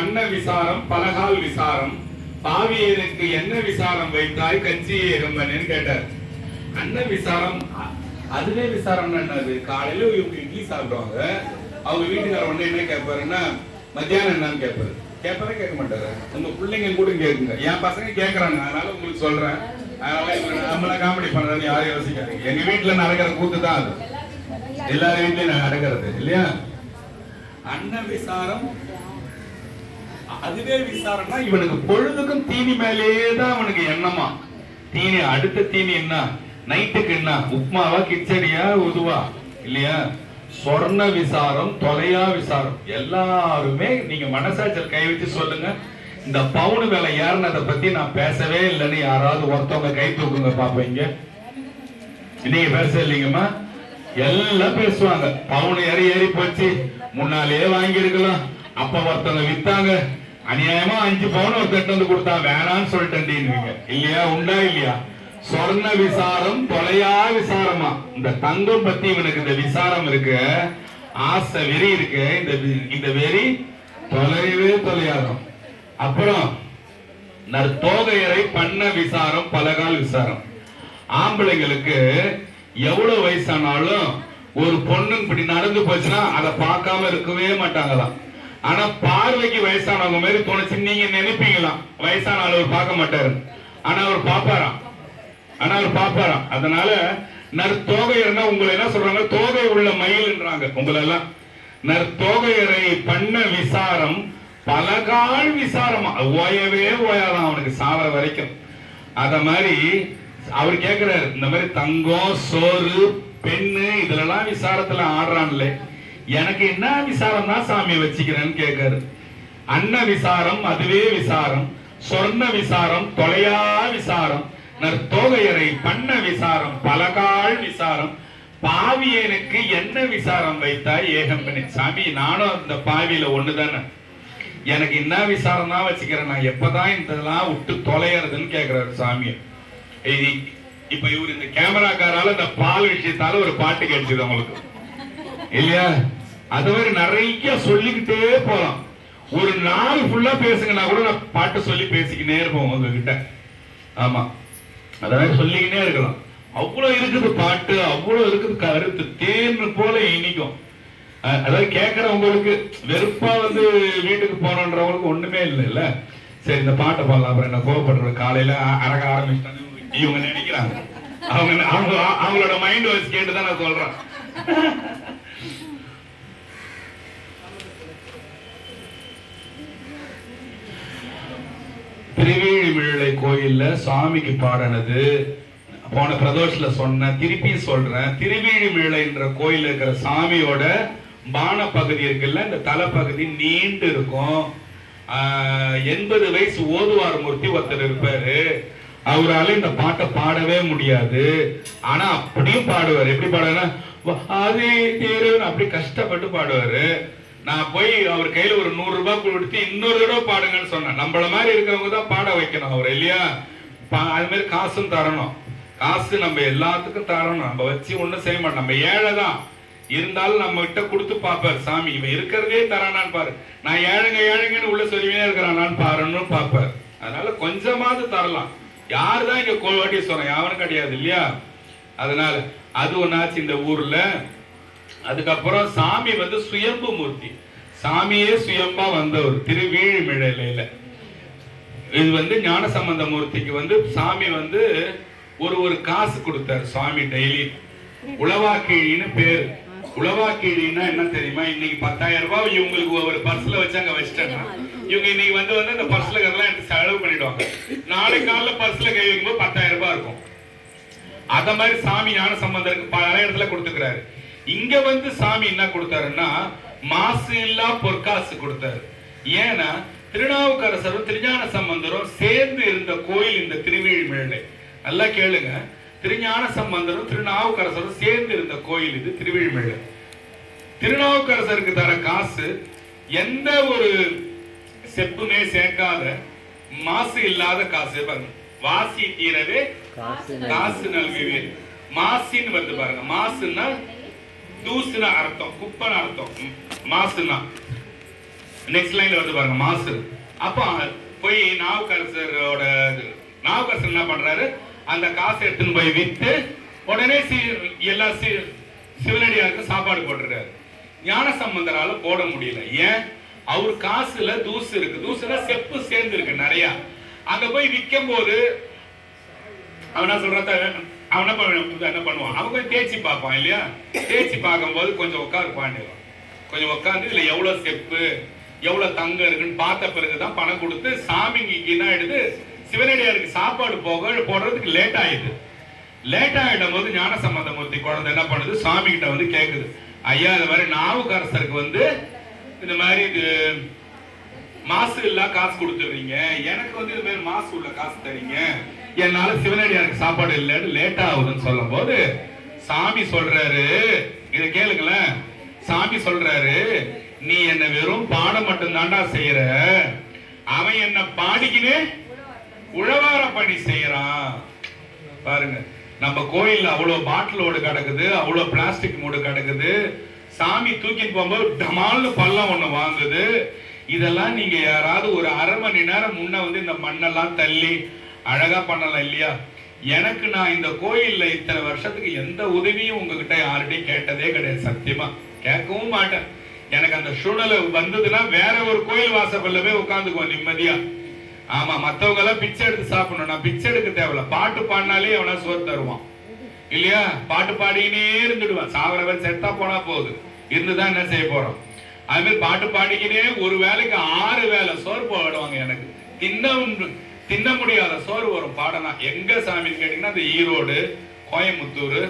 பண்ண விசாரம் பலகால் விசாரம். பாவியனுக்கு என்ன விசாரம் வைத்தாய் கட்சியே எறும்பனேன்னு கேட்டார். அன்ன விசாரம் அதுவே விசாரம் என்னது? காலையில இவங்க இட்லி சாப்பிடுவாங்க. அவங்க வீட்டுக்கார உடனே என்ன கேட்பாருன்னா மத்தியானம் என்னன்னு கேட்பாரு. கேட்பாரே கேட்க மாட்டாரு? உங்க பிள்ளைங்க கூட கேட்குங்க. என் பசங்க கேட்கறாங்க. அதனால உங்களுக்கு சொல்றேன். அதனால இவங்க நம்மள காமெடி பண்றது யாரும் யோசிக்காதீங்க. எங்க வீட்டுல நடக்கிற கூத்து தான் அது. எல்லார் வீட்லயும் நடக்கிறது இல்லையா? அன்ன விசாரம் அதுவே விசாரம்னா இவனுக்கு பொழுதுக்கும் தீனி மேலேயே தான் அவனுக்கு எண்ணமா. தீனி அடுத்த தீனி என்ன? நைட்டுக்கு என்ன? உப்மாவா கிச்சடியா உதுவா? இல்லையா? சொர்ண விசாரம் தொலையா விசாரம். எல்லாருமே நீங்க மனசாச்சல் கை வச்சு சொல்லுங்க. இந்த பவுன் விலை ஏறினதை பத்தி நான் பேசவே இல்லைன்னு யாராவது ஒருத்தவங்க கை தூக்குங்க பாப்பீங்க நீங்க பேச இல்லைங்கம்மா. எல்லாம் பேசுவாங்க. பவுன் ஏறி ஏறி போச்சு. முன்னாலேயே வாங்கி இருக்கலாம் அப்ப ஒருத்தவங்க வித்தாங்க. அநியாயமா அஞ்சு பவுன் ஒருத்தட்டு வந்து கொடுத்தா வேணாம்னு சொல்லிட்டேன் இல்லையா? உண்டா இல்லையா? சொர்ண விசாரம் தொலையா விசாரமா? இந்த தங்கம் பத்தி இவனுக்கு இந்த விசாரம் இருக்கு. ஆசை வெறி இருக்கு. இந்த இந்த வெறி தொலைவே தொலையாகும் அப்புறம் நற்தோகையரை பண்ண விசாரம் பலகால் விசாரம். ஆம்பளைங்களுக்கு எவ்வளவு வயசானாலும் ஒரு பொண்ணு இப்படி நடந்து போச்சுன்னா அதை பார்க்காம இருக்கவே மாட்டாங்களாம். ஆனா பார்வைக்கு வயசானவங்க மாதிரி தோணுச்சு. நீங்க நினைப்பீங்களாம் வயசான ஆளவர் பார்க்க மாட்டாரு. ஆனா அவர் பாப்பாராம் ஆனா அவர் பாப்பாராம் அதனால நற்தோகையர்னா உங்களை என்ன சொல்றாங்க? தோகை உள்ள மயில்ன்றாங்க உங்களை எல்லாம் நற்தோகையரை பண்ண விசாரம் பலகால் விசாரமா. ஓயவே ஓயாதான் அவனுக்கு சாவர வரைக்கும். அத மாதிரி அவர் கேக்குறாரு இந்த மாதிரி தங்கம் சோறு பெண்ணு இதுலலாம் விசாரத்துல ஆடுறான்ல. எனக்கு என்ன விசாரம் தான் சாமி வச்சுக்கிறேன்னு கேட்காரு. அன்ன விசாரம் அதுவே விசாரம். சொர்ண விசாரம் தொலையா விசாரம். நற்தோகையரை பண்ண விசாரம் பலகால் விசாரம். பாவியனுக்கு என்ன விசாரம் வைத்தாய் ஏகம்பனி சாமி நானும் அந்த பாவியில ஒண்ணுதானே? எனக்கு என்ன விசாரம் தான் வச்சுக்கிறேன். நான் எப்பதான் இதெல்லாம் விட்டு தொலையறதுன்னு கேக்குறாரு சாமி இப்ப இவர் இந்த கேமராக்காரால இந்த பால் விஷயத்தால ஒரு பாட்டு கிடைச்சது உங்களுக்கு. இல்லையா? அது மாதிரி நிறைய சொல்லிக்கிட்டே போகலாம் ஒரு நாள் ஃபுல்லா பேசுங்கன்னா கூட நான் பாட்டு சொல்லி பேசிக்கினே இருப்போம் உங்ககிட்ட. ஆமா. அதாவது சொல்லிக்கினே இருக்கலாம். அவ்வளவு இருக்குது பாட்டு அவ்வளவு இருக்குது கருத்து தேன் போல இனிக்கும். அதாவது கேட்கறவங்களுக்கு வெறுப்பா வந்து வீட்டுக்கு போனோன்றவங்களுக்கு ஒண்ணுமே இல்லை இல்ல? சரி இந்த பாட்டை பாடலாம். அப்புறம் என்ன கோவப்படுறது? காலையில அ- அரக ஆரம்பிச்சிட்டாங்க. இவங்க நினைக்கிறாங்க. அவங்க அவங்க அவங்களோட மைண்ட் வாய்ஸ் கேட்டு தான் நான் சொல்றேன். திருவேழிமிழலை கோயில்ல சாமிக்கு பாடினது. போன பிரதோஷத்துல சொன்னேன் திருப்பி சொல்றேன் திருவேழிமிழலைன்ற கோயில் இருக்கிற சாமியோட பான பகுதி இருக்குல்ல இந்த தலைப்பகுதி நீண்டு இருக்கும். ஆஹ், எண்பது வயசு ஓதுவார் மூர்த்தி ஒருத்தர் இருப்பாரு. அவரால இந்த பாட்டை பாடவே முடியாது. ஆனா அப்படியும் பாடுவார். எப்படி பாடுவார் அது அப்படி கஷ்டப்பட்டு பாடுவாரு. நான் போய் அவர் கையில ஒரு நூறு ரூபாய் கொடுத்து இன்னொரு தடவை பாடுங்கன்னு சொன்னேன். நம்மள மாதிரி இருக்கிறவங்க தான் பாட வைக்கணும் அவர் இல்லையா? பா- அது மாதிரி காசும் தரணும். காசு நம்ம எல்லாத்துக்கும் தரணும். நம்ம வச்சு ஒண்ணும் செய்ய மாட்டோம். நம்ம ஏழை தான். இருந்தாலும் நம்ம கிட்ட கொடுத்து பார்ப்பார் சாமி இவன் இருக்கிறதே தரானான்னு பாரு. நான் ஏழைங்க ஏழைங்கன்னு உள்ள சொல்லிவே இருக்கிறானான்னு பாருன்னு பார்ப்பார். அதனால கொஞ்சமாவது தரலாம். யார் தான் இங்க கோவாட்டீஸ்வரன் யாரும் கிடையாது இல்லையா? அதனால அது ஒன்னாச்சு இந்த ஊர்ல. அதுக்கப்புறம் சாமி வந்து சுயம்பு மூர்த்தி. சாமியே சுயம்பா வந்தவர் திருவீழ்மிழலையில இது வந்து ஞானசம்பந்த மூர்த்திக்கு வந்து சாமி வந்து ஒரு ஒரு காசு கொடுத்தார் சுவாமி டெய்லி. உளவாக்கிழின்னு பேர். உளவாக்கிழின்னா என்ன தெரியுமா? இன்னைக்கு பத்தாயிரம் ரூபாய் இவங்களுக்கு ஒரு பர்ஸ்ல வச்சு அங்க வச்சுட்டாங்க. இவங்க இன்னைக்கு வந்து வந்து அந்த பர்ஸ்ல இருக்கிறதெல்லாம் எடுத்து செலவு பண்ணிடுவாங்க. நாளைக்கு காலைல பர்ஸ்ல கை வைக்கும்போது பத்தாயிரம் ரூபாய் இருக்கும். அத மாதிரி சாமி ஞான சம்பந்தருக்கு பல இடத்துல கொடுத்துக்கிறாரு. இங்க வந்து சாமி என்ன கொடுத்தாருன்னா மாசு இல்லா பொற்காசு கொடுத்தாரு. ஏன்னா திருநாவுக்கரசரும் திருஞான சம்பந்தரும் சேர்ந்து இருந்த கோயில் இந்த திருவேழிமிழலை நல்லா கேளுங்க. திருஞான சம்பந்தரும் திருநாவுக்கரசரும் சேர்ந்து இருந்த கோயில் இது திருவேழிமிழலை திருநாவுக்கரசருக்கு தர காசு எந்த ஒரு செப்புமே சேர்க்காத மாசு இல்லாத காசு வாசி தீரவே காசு நல்குவேன். மாசின்னு வருது பாருங்க. மாசுன்னா தூசுன அர்த்தம் குப்பன அர்த்தம் மாசுனா. நெக்ஸ்ட் லைன்ல வந்து பாருங்க மாசு. அப்போ போய் நாவுக்கரசரோட நாவுக்கரசர் என்ன பண்றாரு? அந்த காசை எடுத்துன்னு போய் வித்து உடனே சி- எல்லா சி- சிவனடியாருக்கு சாப்பாடு போட்டுறாரு ஞான சம்பந்தரால போட முடியல. ஏன்? அவர் காசுல தூசு இருக்கு. தூசுல செப்பு சேர்ந்து இருக்கு நிறைய. அங்க போய் விற்கும் போது அவனா சொல்றத அவன் என்ன பண்ண என்ன பண்ணுவான்? அவன் கொஞ்சம் தேய்ச்சி பார்ப்பான் இல்லையா? தேய்ச்சி பார்க்கும்போது கொஞ்சம் உட்காரு பாண்டிடுவான் கொஞ்சம் உட்காந்து இல்லை எவ்வளோ செப்பு எவ்வளோ தங்கம் இருக்குன்னு பார்த்த பிறகு தான் பணம் கொடுத்து சாமிக்கு என்ன ஆயிடுது சிவனடியாருக்கு சாப்பாடு போக போடுறதுக்கு லேட் ஆயிடுது. லேட் ஆகிடும் போது ஞான சம்பந்தமூர்த்தி குழந்தை என்ன பண்ணுது? சாமி கிட்ட வந்து கேட்குது ஐயா இந்த மாதிரி நாவுக்கரசருக்கு வந்து இந்த மாதிரி இது மாசு இல்லா காசு கொடுத்துடுறீங்க. எனக்கு வந்து இது மாதிரி மாசு உள்ள காசு தரீங்க. என்னால சிவனடியாருக்கு சாப்பாடு இல்லைன்னு லேட் ஆகுதுன்னு சொல்லும் போது சாமி சொல்றாரு. இத கேளுங்களேன். சாமி சொல்றாரு நீ என்ன வெறும் பாடம் மட்டும் தாண்டா செய்யற. அவன் என்ன பாடிக்கினே உழவார பணி செய்யறான். பாருங்க நம்ம கோயில்ல அவ்வளவு பாட்டிலோடு கிடக்குது அவ்வளவு பிளாஸ்டிக் மூடு கிடக்குது. சாமி தூக்கிட்டு போகும்போது டமால்னு பள்ளம் ஒண்ணு வாங்குது. இதெல்லாம் நீங்க யாராவது ஒரு அரை மணி நேரம் முன்ன வந்து இந்த மண்ணெல்லாம் தள்ளி அழகா பண்ணலாம் இல்லையா? எனக்கு நான் இந்த கோயில்ல இத்தனை வருஷத்துக்கு எந்த உதவியும் உங்ககிட்ட யார்கிட்டயும் கேட்டதே கிடையாது சத்தியமா. கேட்கவும் மாட்டேன். எனக்கு அந்த சூழ்நிலை வந்ததுன்னா வேற ஒரு கோயில் வாசப்பல்ல போய் உட்காந்துக்குவோம் நிம்மதியா. ஆமா மத்தவங்க எல்லாம் பிச்சை எடுத்து சாப்பிடணும். நான் பிச்சை எடுக்க தேவையில்ல. பாட்டு பாடினாலே எவனா சோறு தருவான். இல்லையா? பாட்டு பாடிக்கினே இருந்துடுவான். சாவரவன் செத்தா போனா போகுது. இருந்துதான் என்ன செய்ய போறோம்? அது மாதிரி பாட்டு பாடிக்கினே ஒரு வேலைக்கு ஆறு வேலை சோறு போடுவாங்க எனக்கு. தின்ன உண்டு- தின்ன முடியாத சோறு வரும் பாடனா. எங்க சாமின்னு கேட்டீங்கன்னா இந்த ஈரோடு கோயம்புத்தூர்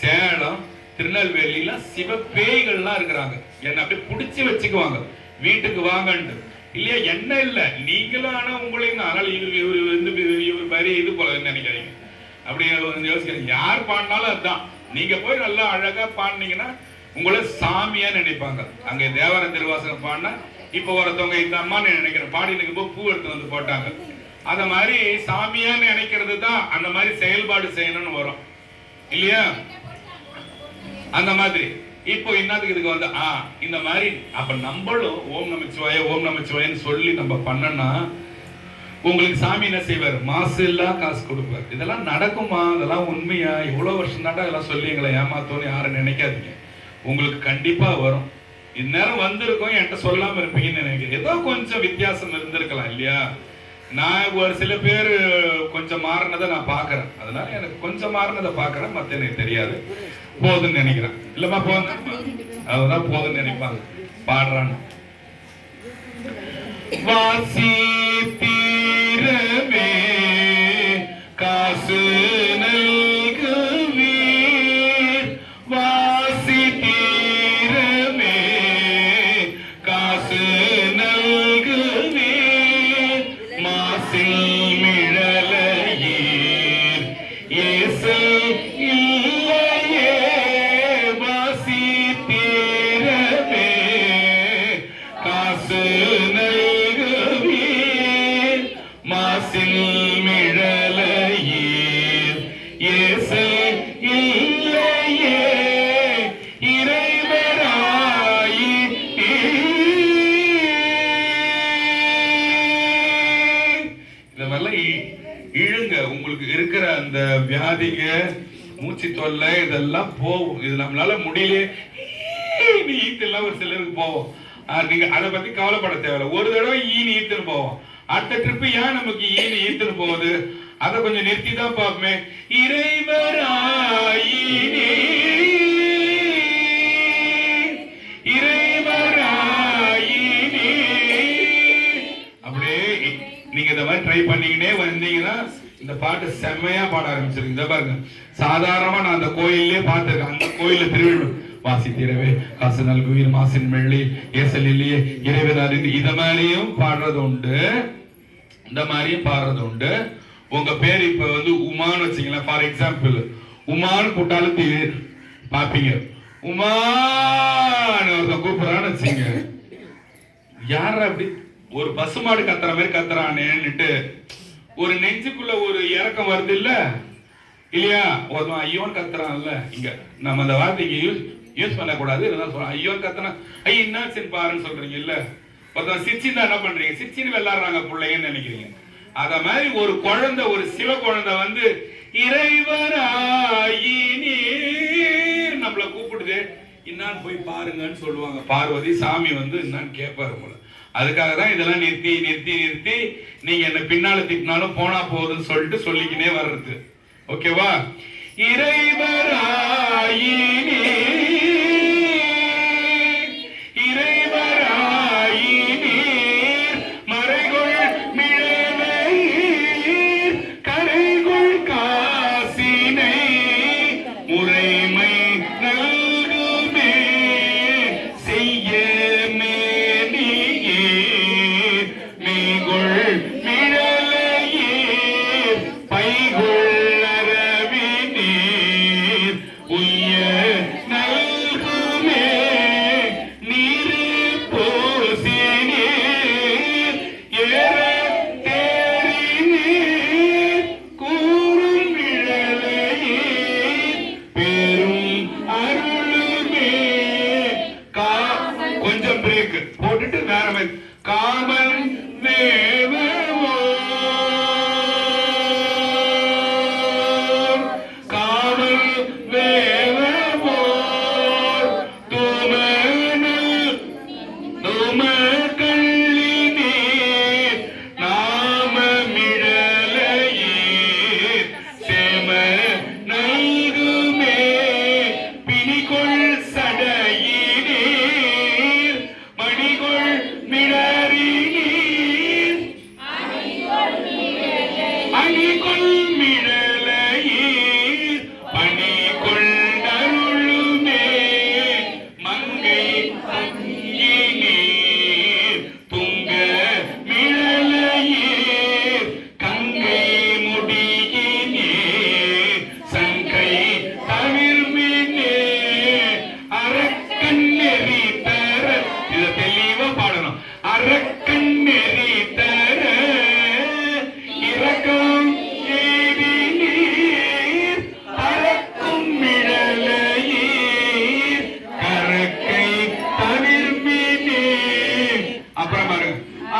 சேலம் திருநெல்வேலியில சிவப்பேய்கள்லாம் இருக்கிறாங்க. என்ன அப்படியே பிடிச்சி வச்சுக்குவாங்க. வீட்டுக்கு வாங்கன்ட்டு. இல்லையா என்ன இல்லை. நீங்களும் ஆனா உங்களையும் தான். அதனால இவர் இவர் வந்து இவர் மாதிரி இது போல நினைக்காதீங்க. அப்படி வந்து யோசிக்கிறீங்க யார் பாடினாலும் அதுதான். நீங்க போய் நல்லா அழகா பாடினீங்கன்னா உங்களை சாமியா நினைப்பாங்க. அங்க தேவர திருவாசகம் பாடினா இப்போ ஒருத்தவங்க இந்த அம்மா நினைக்கிறேன். பாடினுக்கு போய் பூ எடுத்து வந்து போட்டாங்க. அத மாதிரி சாமியான்னு நினைக்கிறது தான் அந்த மாதிரி செயல்பாடு செய்யணும்னு வரும். இல்லையா? அந்த மாதிரி. இப்போ என்னதுக்கு இதுக்கு வந்து ஆ இந்த மாதிரி அப்ப நம்மளும் ஓம் நமச்சிவாய ஓம் நமச்சிவாயன்னு சொல்லி நம்ம பண்ணனா உங்களுக்கு சாமி என்ன செய்வார்? மாசு இல்லா காசு கொடுப்பார். இதெல்லாம் நடக்குமா? இதெல்லாம் உண்மையா? இவ்வளவு வருஷம் தாண்டா இதெல்லாம் சொல்லி எங்களை ஏமாத்தோன்னு யாரும் நினைக்காதீங்க. உங்களுக்கு கண்டிப்பா வரும். இந்நேரம் வந்திருக்கும் என்கிட்ட சொல்லாம இருப்பீங்கன்னு நினைக்கிறேன். ஏதோ கொஞ்சம் வித்தியாசம் இருந்திருக்கலாம் இல்லையா? நான் ஒரு சில பேர் கொஞ்சம் மாறினதை நான் பாக்குறேன் அதனால எனக்கு கொஞ்சம் மாறினதை பாக்குறேன் மத்த எனக்கு தெரியாது. போதுன்னு நினைக்கிறேன். இல்லம்மா போதும் அதுதான் போதுன்னு நினைப்பாங்க. பாடுறான்னு வாசி மூச்சு தொல்லை இதெல்லாம் போகும். இது நம்மளால முடியலையே ஈ ஈத்தெல்லாம் ஒரு சிலருக்கு போவோம் நீங்க அதை பத்தி கவலைப்பட தேவையில்ல. ஒரு தடவை ஈனி ஈத்துன்னு போவோம். அடுத்த ட்ரிப்பு ஏன் நமக்கு ஈனி ஈத்துன்னு போகுது? அதை கொஞ்சம் நிறுத்தி தான் பார்ப்போமே. இறைவராயினே இறைவராயினே அப்படியே நீங்க இந்த மாதிரி ட்ரை பண்ணீங்கன்னே வந்தீங்கன்னா இந்த பாட்டு செம்மையா பாட ஆரம்பிச்சிருக்கு. இந்த பாருங்க. சாதாரணமா நான் அந்த கோயிலே பார்த்திருக்கேன். அந்த கோயில திருவிழா வாசித்திரவே காசு நல்குயில் மாசின் மெள்ளி ஏசல் இல்லையே இத மாதிரியும் பாடுறது உண்டு இந்த மாதிரியும் பாடுறது உண்டு உங்க பேர் இப்ப வந்து உமான்னு வச்சீங்களேன். ஃபார் எக்ஸாம்பிள் உமான்னு கூட்டாலும் தீ- பாப்பீங்க. உமான்னு ஒருத்தன் கூப்பிடுறான்னு வச்சுங்க. யார் அப்படி? ஒரு பசுமாடு கத்துற மாதிரி கத்துறானேன்னுட்டு ஒரு நெஞ்சுக்குள்ள ஒரு இறக்கம் வருது இல்ல? இல்லையா? ஒருத்தன் ஐயோன்னு கத்துறான்ல. இங்க நம்ம அந்த வார்த்தைக்கு யூஸ் யூஸ் பண்ணக்கூடாது. இருந்தாலும் சொல்றோம் ஐயோன்னு கத்துனா ஐயோ என்னாச்சுன்னு பாருன்னு சொல்றீங்க இல்ல? ஒருத்தன் சிரிச்சுன்னா என்ன பண்றீங்க? சிரிச்சின்னு விளாடுறாங்க பிள்ளைங்கன்னு நினைக்கிறீங்க. அத மாதிரி ஒரு குழந்தை ஒரு சிவ குழந்தை வந்து இறைவராயினீர் நம்மள கூப்பிடுது. என்னான்னு போய் பாருங்கன்னு சொல்லுவாங்க. பார்வதி சாமி வந்து என்னான்னு கேட்பாரு உங்களை அதுக்காக தான் இதெல்லாம் நிறுத்தி நிறுத்தி நிறுத்தி நீங்க என்ன பின்னால திட்டினாலும் போனா போகுதுன்னு சொல்லிட்டு சொல்லிக்கினே வர்றது. ஓகேவா? இறைவராயினே.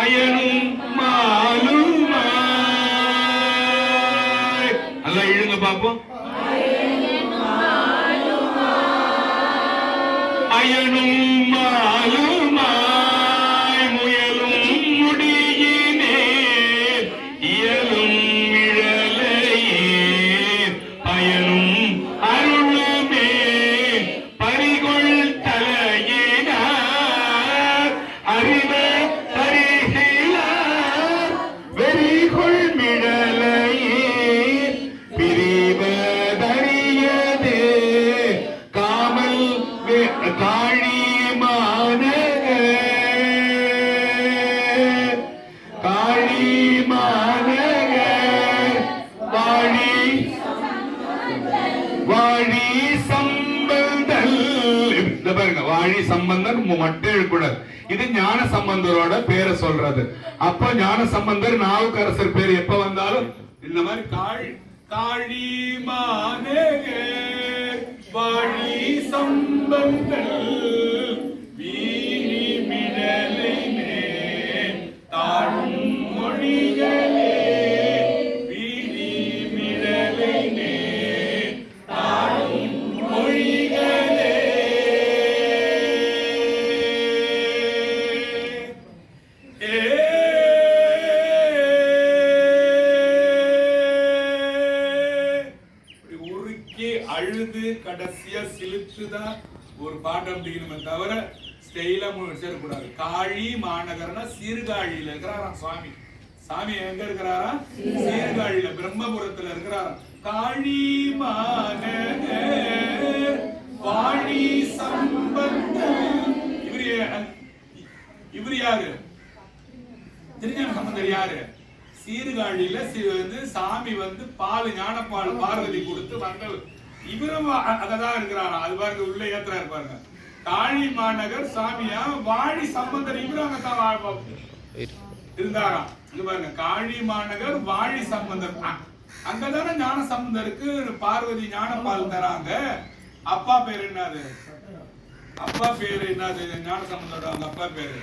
அயனும் சொல்றது. அப்ப ஞான சம்பந்தர் நாவுக்கரசர் பேர் எப்ப வந்தாலும் இந்த மாதிரி காழ் காழி வாழி சம்பந்தல் வீணி மிடலை தாழும் மொழிகளே. உருக்கி அழுது கடைசியா சிலித்துதான் ஒரு பாட்டம் முடிக்கணுமே தவிர ஸ்டெயிலா சேரக்கூடாது காழி மாநகர்னா சீர்காழியில இருக்கிறாராம் சுவாமி. சாமி எங்க இருக்கிறாரா? சீர்காழியில பிரம்மபுரத்துல இருக்கிறாராம். காழி மாநகர் வாழி சம்பந்தம். இவரு இவரு யாரு? திருஞான சம்பந்தர் யாரு? சீர்காழியில வந்து சாமி வந்து பால் ஞானப்பால் பார்வதி கொடுத்து வந்த இவரும் அ- அங்கதான் இருக்கிறாராம் அது பாருங்க உள்ள ஏத்துறாரு பாருங்க. காளி மாநகர் சாமியா? வாழி சம்பந்தர் இவரும் அங்கதான் இருந்தாராம் இது பாருங்க காளி மாநகர் வாழி சம்பந்தர். அங்கதானே ஞான சம்பந்தருக்கு பார்வதி ஞானப்பால் தராங்க. அப்பா பேர் என்னது? அப்பா பேரு என்னது? ஞான சம்பந்தரோட அவங்க அப்பா பேரு.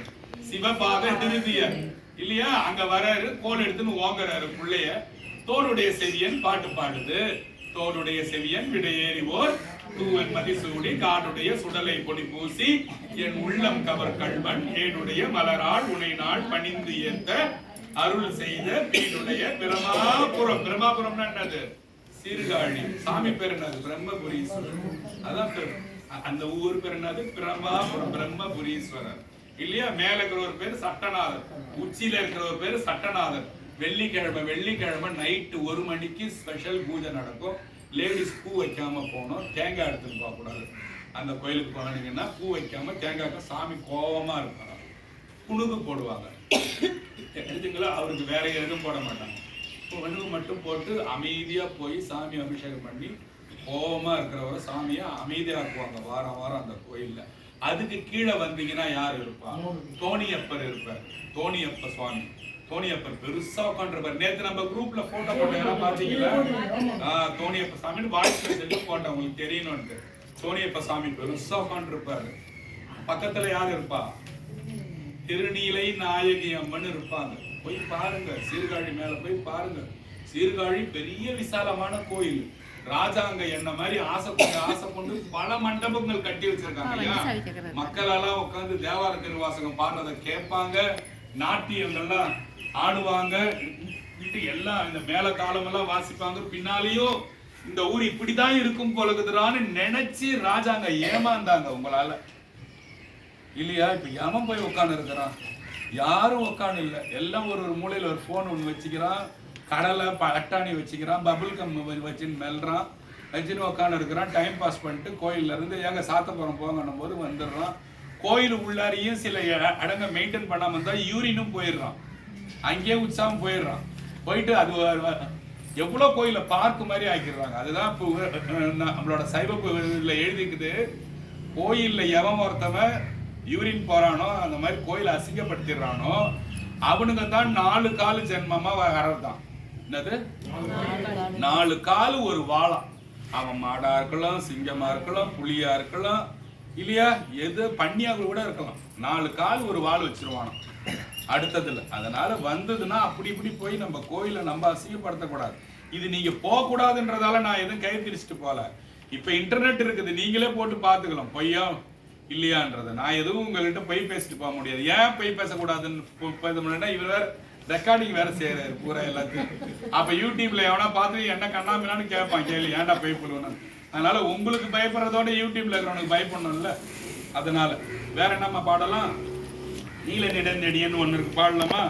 சிவபாத திருதியர் இல்லையா? அங்க வராரு கோல் எடுத்துன்னு ஓங்குறாரு பிள்ளைய. தோளுடைய செவியன் பாட்டு பாடுது. தோளுடைய செவியன் விடையேறிவோர் தூவன் மதிசூடி காடுடைய சுடலை பொடி பூசி என் உள்ளம் கவர் கண்மன் ஏனுடைய மலரால் உனை நாள் பணிந்து ஏத்த அருள் செய்த வீடுடைய பிரமாபுரம். பிரமாபுரம்னா என்னது? சீர்காழி. சாமி பேர் என்னது? பிரம்மபுரீஸ்வரர். அதான் அந்த ஊர் பேர் என்னது? பிரம்மாபுரம் பிரம்மபுரீஸ்வரர். இல்லையா? மேல இருக்கிற ஒரு பேர் சட்டநாதர். உச்சியில இருக்கிற ஒரு பேர் சட்டநாதர். வெள்ளிக்கிழமை வெள்ளிக்கிழமை நைட்டு ஒரு மணிக்கு ஸ்பெஷல் பூஜை நடக்கும். லேடிஸ் பூ வைக்காம போகணும். தேங்காய் எடுத்துட்டு போகக்கூடாது அந்த கோயிலுக்கு போனீங்கன்னா பூ வைக்காம தேங்காய்க்கு சாமி கோபமா இருப்பாங்க குணுகு போடுவாங்க. எடுத்துங்களா அவருக்கு வேற எதுவும் போட மாட்டாங்க. குணுகு மட்டும் போட்டு அமைதியா போய் சாமி அபிஷேகம் பண்ணி கோவமா இருக்கிறவரை சாமியை அமைதியாக்குவாங்க. வாரம் வாரம் அந்த கோயிலில். அதுக்கு கீழே வந்தீங்கன்னா யார் இருப்பா? தோணியப்பர். இருப்பார். தோணியப்ப சுவாமி. தோணியப்பர் பெருசா உட்காந்துருப்பார் நேத்து நம்ம குரூப்ல போட்டோ போட்டோம் யாரா பாத்தீங்களா? தோணியப்ப சாமின்னு வாட்ஸ்அப்ல சொல்லி போட்டோம் உங்களுக்கு தெரியணும்ட்டு தோணியப்ப சாமி பெருசா உட்காந்துருப்பாரு பக்கத்துல யார் இருப்பா? திருநீலை நாயகி அம்மன் இருப்பாங்க. போய் பாருங்க. சீர்காழி மேல போய் பாருங்க. சீர்காழி பெரிய விசாலமான கோயில். ராஜாங்க என்ன மாதிரி ஆசை கொண்டு ஆசை கொண்டு பல மண்டபங்கள் கட்டி வச்சிருக்காங்க இல்லையா மக்கள் எல்லாம் உட்கார்ந்து தேவார திருவாசகம் பாடுறத கேட்பாங்க நாட்டியங்கள்லாம் ஆடுவாங்க எல்லாம் இந்த மேல தாளம் எல்லாம் வாசிப்பாங்க. பின்னாலேயும் இந்த ஊர் இப்படிதான் இருக்கும் போலகுதுறான்னு நினைச்சு ராஜாங்க ஏமாந்தாங்க உங்களால. இல்லையா? இப்ப எவன் போய் உட்கார்ந்து இருக்கிறான் யாரும் உட்காந்து இல்ல. எல்லாம் ஒரு ஒரு மூலையில ஒரு போன் ஒண்ணு வச்சுக்கிறான். கடலை ப- அட்டாணி வச்சுக்கிறான் பபுள் கம் வச்சுன்னு மெல்றான். வச்சுன்னு உட்காந்து இருக்கிறான் டைம் பாஸ் பண்ணிட்டு கோயில்ல இருந்து ஏங்க சாத்தப்புறம் போங்கன்னும் போது வந்துடுறான். கோயில் உள்ளாரையும் சில அடங்க மெயின்டைன் பண்ணாம இருந்தா யூரினும் போயிடுறான். அங்கேயே உற்சாகம் போயிடுறான். போயிட்டு அது எவ்வளோ எவ்வளவு கோயில பார்க் மாதிரி ஆக்கிடுறாங்க. அதுதான் இப்போ நம்மளோட சைவ இதுல எழுதிக்குது. கோயிலில் எவன் ஒருத்தவன் யூரின் போறானோ அந்த மாதிரி கோயிலை அசிங்கப்படுத்திடுறானோ அவனுங்க தான் நாலு காலு ஜென்மமாக வரதான் என்னது? நாலு காலு ஒரு வாழம் அவன் மாடா இருக்கலாம் சிங்கமா இருக்கலாம் புலியா இருக்கலாம். இல்லையா? எது? பன்னியா கூட இருக்கலாம். நாலு கால் ஒரு வாள் வச்சிருவானோ அடுத்ததுல. அதனால வந்ததுன்னா அப்படி இப்படி போய் நம்ம கோயிலை நம்ம அசிங்கப்படுத்தக்கூடாது. இது நீங்க போக கூடாதுன்றதால நான் எதுவும் கை திரிச்சிட்டு போல இப்ப இன்டர்நெட் இருக்குது. நீங்களே போட்டு பாத்துக்கலாம் பொய்யா? இல்லையான்றத. நான் எதுவும் உங்ககிட்ட பொய் பேசிட்டு போக முடியாது. ஏன் பொய் பேசக்கூடாதுன்னு இவர் வேற ரெக்கார்டிங் வேற செய்யறாரு பூரா எல்லாத்தையும். அப்ப யூடியூப்ல எவனா பார்த்து என்ன கண்ணாமினான்னு கேட்பான் கேள்வி ஏன்டா பொய் அதனால உங்களுக்கு பயப்படுறதோட யூடியூப்ல இருக்கிறவனுக்கு பயப்படணும்ல. அதனால வேற என்னம்மா பாடலாம்? நீல நெடுநெடியன்னு ஒன்று இருக்கு பாடலாமா?